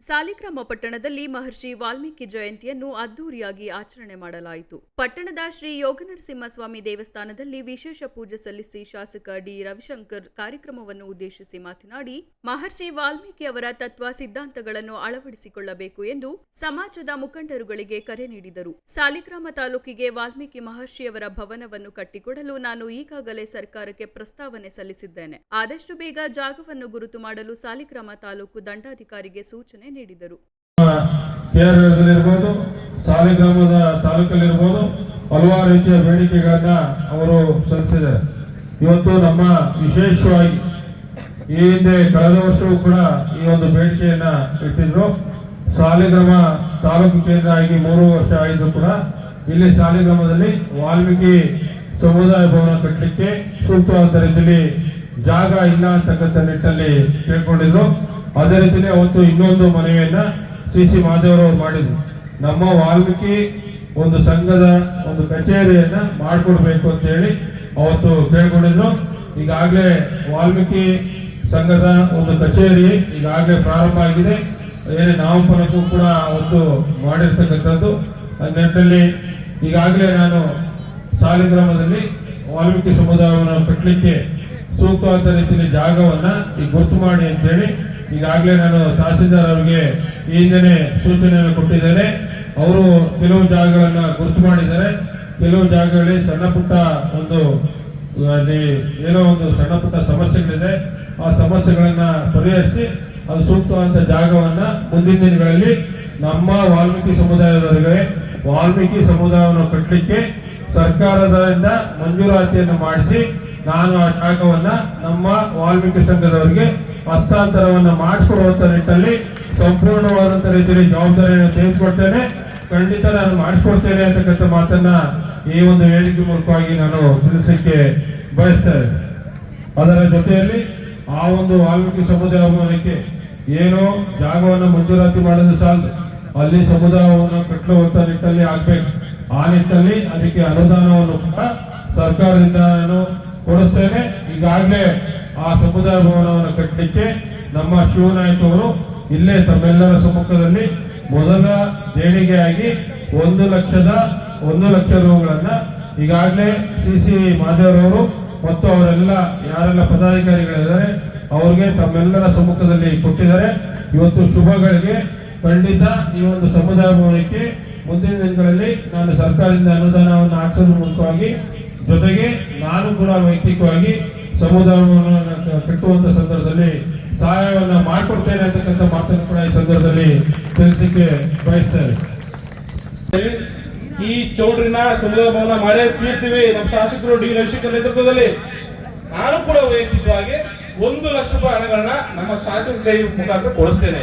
ಸಾಲಿಗ್ರಾಮ ಪಟ್ಟಣದಲ್ಲಿ ಮಹರ್ಷಿ ವಾಲ್ಮೀಕಿ ಜಯಂತಿಯನ್ನು ಅದ್ದೂರಿಯಾಗಿ ಆಚರಣೆ ಮಾಡಲಾಯಿತು. ಪಟ್ಟಣದ ಶ್ರೀ ಯೋಗನರಸಿಂಹಸ್ವಾಮಿ ದೇವಸ್ಥಾನದಲ್ಲಿ ವಿಶೇಷ ಪೂಜೆ ಸಲ್ಲಿಸಿ ಶಾಸಕ ಡಿ. ರವಿಶಂಕರ್ ಕಾರ್ಯಕ್ರಮವನ್ನು ಉದ್ದೇಶಿಸಿ ಮಾತನಾಡಿ, ಮಹರ್ಷಿ ವಾಲ್ಮೀಕಿ ಅವರ ತತ್ವ ಸಿದ್ಧಾಂತಗಳನ್ನು ಅಳವಡಿಸಿಕೊಳ್ಳಬೇಕು ಎಂದು ಸಮಾಜದ ಮುಖಂಡರುಗಳಿಗೆ ಕರೆ ನೀಡಿದರು. ಸಾಲಿಗ್ರಾಮ ತಾಲೂಕಿಗೆ ವಾಲ್ಮೀಕಿ ಮಹರ್ಷಿಯವರ ಭವನವನ್ನು ಕಟ್ಟಿಕೊಡಲು ನಾನು ಈಗಾಗಲೇ ಸರ್ಕಾರಕ್ಕೆ ಪ್ರಸ್ತಾವನೆ ಸಲ್ಲಿಸಿದ್ದೇನೆ. ಆದಷ್ಟು ಬೇಗ ಜಾಗವನ್ನು ಗುರುತು ಮಾಡಲು ಸಾಲಿಗ್ರಾಮ ತಾಲೂಕು ದಂಡಾಧಿಕಾರಿಗೆ ಸೂಚನೆ ನೀಡಿದರು. ಕೇರಳದಲ್ಲಿರ್ಬೋದು ಸಾಲಿಗ್ರಾಮದ ತಾಲೂಕಲ್ಲಿರ್ಬೋದು, ಹಲವಾರು ರೀತಿಯ ಬೇಡಿಕೆಗಳನ್ನ ಅವರು ಸಲ್ಲಿಸಿದ್ದಾರೆ. ಇವತ್ತು ನಮ್ಮ ವಿಶೇಷವಾಗಿ ಈ ಹಿಂದೆ ಕಳೆದ ವರ್ಷವೂ ಕೂಡ ಈ ಒಂದು ಬೇಡಿಕೆಯನ್ನ ಇಟ್ಟಿದ್ರು. ಸಾಲಿಗ್ರಾಮ ತಾಲೂಕು ಕೇಂದ್ರ ಆಗಿ ಮೂರು ವರ್ಷ ಆಯಿತು ಕೂಡ ಇಲ್ಲಿ ಸಾಲಿಗ್ರಾಮದಲ್ಲಿ ವಾಲ್ಮೀಕಿ ಸಮುದಾಯ ಭವನ ಕಟ್ಟಲಿಕ್ಕೆ ಸೂಕ್ತವಾದ ರೀತಿಯಲ್ಲಿ ಜಾಗ ಇಲ್ಲ ಅಂತಕ್ಕಂಥ ನಿಟ್ಟಿನಲ್ಲಿ ಕೇಳ್ಕೊಂಡಿದ್ರು ಅದೇ ರೀತಿಯೇ ಅವತ್ತು ಇನ್ನೊಂದು ಮನವಿಯನ್ನ ಸಿ ಸಿ ಮಾದೇವರವರು ಮಾಡಿದ್ರು. ನಮ್ಮ ವಾಲ್ಮೀಕಿ ಒಂದು ಸಂಘದ ಒಂದು ಕಚೇರಿಯನ್ನ ಮಾಡಿಕೊಡ್ಬೇಕು ಅಂತ ಹೇಳಿ ಅವತ್ತು ಕೇಳ್ಕೊಂಡಿದ್ರು. ಈಗಾಗಲೇ ವಾಲ್ಮೀಕಿ ಸಂಘದ ಒಂದು ಕಚೇರಿ ಈಗಾಗಲೇ ಪ್ರಾರಂಭ ಆಗಿದೆ. ಏನೇ ನಾಮಫಲಕ್ಕೂ ಕೂಡ ಅವತ್ತು ಮಾಡಿರ್ತಕ್ಕಂಥದ್ದು. ನಿಟ್ಟಿನಲ್ಲಿ ಈಗಾಗಲೇ ನಾನು ಸಾಲಿಗ್ರಾಮದಲ್ಲಿ ವಾಲ್ಮೀಕಿ ಸಮುದಾಯವನ್ನು ಕಟ್ಟಲಿಕ್ಕೆ ಸೂಕ್ತವಾದ ರೀತಿಯಲ್ಲಿ ಜಾಗವನ್ನು ಈಗ ಗೊತ್ತು ಮಾಡಿ ಅಂತೇಳಿ ಈಗಾಗಲೇ ನಾನು ತಹಸೀಲ್ದಾರ್ ಅವರಿಗೆ ಈ ಹಿಂದೆ ಸೂಚನೆಯನ್ನು ಕೊಟ್ಟಿದ್ದೇನೆ. ಅವರು ಕೆಲವು ಜಾಗಗಳನ್ನು ಗುರುತು ಮಾಡಿದ್ದಾರೆ. ಕೆಲವು ಜಾಗಗಳಲ್ಲಿ ಸಣ್ಣ ಪುಟ್ಟ ಒಂದು, ಅಲ್ಲಿ ಏನೋ ಒಂದು ಸಣ್ಣ ಪುಟ್ಟ ಸಮಸ್ಯೆಗಳಿದೆ. ಆ ಸಮಸ್ಯೆಗಳನ್ನು ಪರಿಹರಿಸಿ ಅದು ಸೂಕ್ತವಾದಂಥ ಜಾಗವನ್ನು ಮುಂದಿನ ದಿನಗಳಲ್ಲಿ ನಮ್ಮ ವಾಲ್ಮೀಕಿ ಸಮುದಾಯದವರಿಗೆ, ವಾಲ್ಮೀಕಿ ಸಮುದಾಯವನ್ನು ಕಟ್ಟಲಿಕ್ಕೆ ಸರ್ಕಾರದಿಂದ ಮಂಜೂರಾತಿಯನ್ನು ಮಾಡಿಸಿ ನಾನು ಆ ಜಾಗವನ್ನು ನಮ್ಮ ವಾಲ್ಮೀಕಿ ಸಂಘದವರಿಗೆ ಹಸ್ತಾಂತರವನ್ನ ಮಾಡಿಸಿಕೊಡುವಂತ ನಿಟ್ಟಲ್ಲಿ ಸಂಪೂರ್ಣವಾದಂತ ರೀತಿಯಲ್ಲಿ ಜವಾಬ್ದಾರಿಯನ್ನು ತೆಗೆದುಕೊಡ್ತೇನೆ ಖಂಡಿತ ನಾನು ಮಾಡಿಸ್ಕೊಡ್ತೇನೆ ಅಂತಕ್ಕಂಥ ಮಾತನ್ನ ಈ ಒಂದು ವೇದಿಕೆ ಮೂಲಕವಾಗಿ ನಾನು ತಿಳಿಸಲಿಕ್ಕೆ ಬಯಸ್ತೇನೆ ಅದರ ಜೊತೆಯಲ್ಲಿ ಆ ಒಂದು ವಾಲ್ಮೀಕಿ ಸಮುದಾಯ ಭವನಕ್ಕೆ ಏನು ಜಾಗವನ್ನು ಮಂಜೂರಾತಿ ಮಾಡೋದು ಸಾಲದು. ಅಲ್ಲಿ ಸಮುದಾಯವನ್ನು ಕಟ್ಟುವಂತ ನಿಟ್ಟಲ್ಲಿ ಆಗ್ಬೇಕು. ಆ ನಿಟ್ಟಲ್ಲಿ ಅದಕ್ಕೆ ಅನುದಾನವನ್ನು ಕೂಡ ಸರ್ಕಾರದಿಂದ ನಾನು ಕೊಡಿಸ್ತೇನೆ. ಈಗಾಗಲೇ ಆ ಸಮುದಾಯ ಭವನವನ್ನು ಕಟ್ಟಲಿಕ್ಕೆ ನಮ್ಮ ಶಿವನಾಯಕ್ ಅವರು ಇಲ್ಲೇ ತಮ್ಮೆಲ್ಲರ ಸಮ್ಮುಖದಲ್ಲಿ ಮೊದಲ ದೇಣಿಗೆಯಾಗಿ ಒಂದು ಲಕ್ಷದ ಒಂದು ಲಕ್ಷ ರೂಗಳನ್ನು ಈಗಾಗಲೇ ಸಿ ಸಿ ಮಾದೇವರವರು ಮತ್ತು ಅವರೆಲ್ಲ ಯಾರೆಲ್ಲ ಪದಾಧಿಕಾರಿಗಳಿದ್ದಾರೆ ಅವ್ರಿಗೆ ತಮ್ಮೆಲ್ಲರ ಸಮ್ಮುಖದಲ್ಲಿ ಕೊಟ್ಟಿದ್ದಾರೆ. ಇವತ್ತು ಶುಭಗಳಿಗೆ ಖಂಡಿತ ಈ ಒಂದು ಸಮುದಾಯ ಭವನಕ್ಕೆ ಮುಂದಿನ ದಿನಗಳಲ್ಲಿ ನಾನು ಸರ್ಕಾರದಿಂದ ಅನುದಾನವನ್ನು ಹಾಕಿಸೋದ್ರ ಮೂಲಕವಾಗಿ ಜೊತೆಗೆ ನಾನು ಕೂಡ ವೈಯಕ್ತಿಕವಾಗಿ ಸಮುದಾಯವನ್ನು ಕಟ್ಟುವಂತ ಸಂದರ್ಭದಲ್ಲಿ ಸಹಾಯವನ್ನ ಮಾಡಿಕೊಡ್ತೇನೆ ಅಂತಕ್ಕಂಥ ಮಾತನ್ನು ಕೂಡ ಈ ಸಂದರ್ಭದಲ್ಲಿ ತಿಳಿಸಲಿಕ್ಕೆ ಬಯಸ್ತೇನೆ ಈ ಚೌಡ್ರಿನ ಸಮುದಾಯ ಭವನ ಮಾಡೇ ತೀರ್ತೀವಿ. ನಮ್ಮ ಶಾಸಕರು ಡಿ ರವಿಶಂಕರ್ ನೇತೃತ್ವದಲ್ಲಿ. ನಾನು ಕೂಡ ವೈಯಕ್ತಿಕವಾಗಿ ಒಂದು ಲಕ್ಷ ರೂಪಾಯಿ ಹಣಗಳನ್ನ ನಮ್ಮ ಶಾಸಕ ಮುಖಾಂತರ ಕೊಡಿಸ್ತೇನೆ.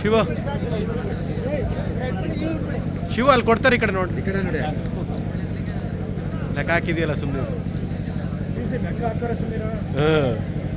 ಶಿವ. ಶಿವ ಅಲ್ಲಿ ಕೊಡ್ತಾರೆ ಈ ಕಡೆ ನೋಡಿ. ಈ ಕಡೆ ನೋಡಿ. ಲೆಕ್ಕ ಹಾಕಿದೆಯಲ್ಲ ಸುಮ್ಮನೆ ಹಾಂ.